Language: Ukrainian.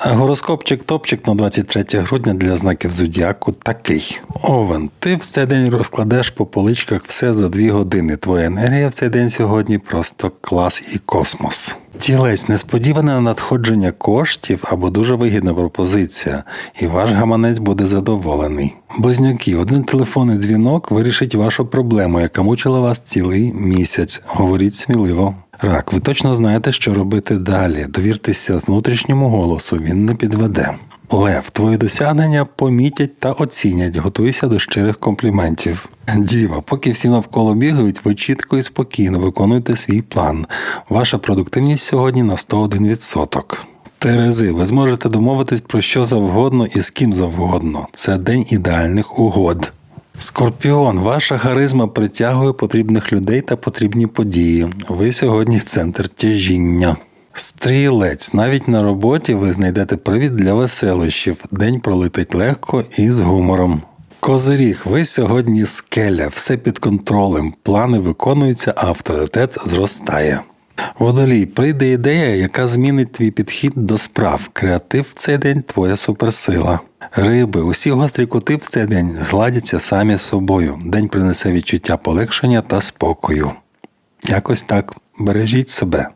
Гороскопчик топчик на 23 грудня для знаків зодіаку такий. Овен, ти в цей день розкладеш по поличках все за 2 години. Твоя енергія в цей день сьогодні просто клас і космос. Тілець несподіване надходження коштів або дуже вигідна пропозиція, і ваш гаманець буде задоволений. Близнюки, один телефонний дзвінок вирішить вашу проблему, яка мучила вас цілий місяць. Говоріть сміливо. Рак, ви точно знаєте, що робити далі. Довіртеся внутрішньому голосу, він не підведе. Лев, твої досягнення помітять та оцінять. Готуйся до щирих компліментів. Діва, поки всі навколо бігають, ви чітко і спокійно виконуєте свій план. Ваша продуктивність сьогодні на 101%. Терези, ви зможете домовитись про що завгодно і з ким завгодно. Це день ідеальних угод. Скорпіон, ваша харизма притягує потрібних людей та потрібні події. Ви сьогодні центр тяжіння. Стрілець, навіть на роботі ви знайдете привід для веселощів. День пролетить легко і з гумором. Козиріг, ви сьогодні скеля, все під контролем. Плани виконуються, авторитет зростає. Водолій, прийде ідея, яка змінить твій підхід до справ. Креатив в цей день твоя суперсила. Риби, усі гострі кути в цей день згладяться самі з собою. День принесе відчуття полегшення та спокою. Якось так. Бережіть себе.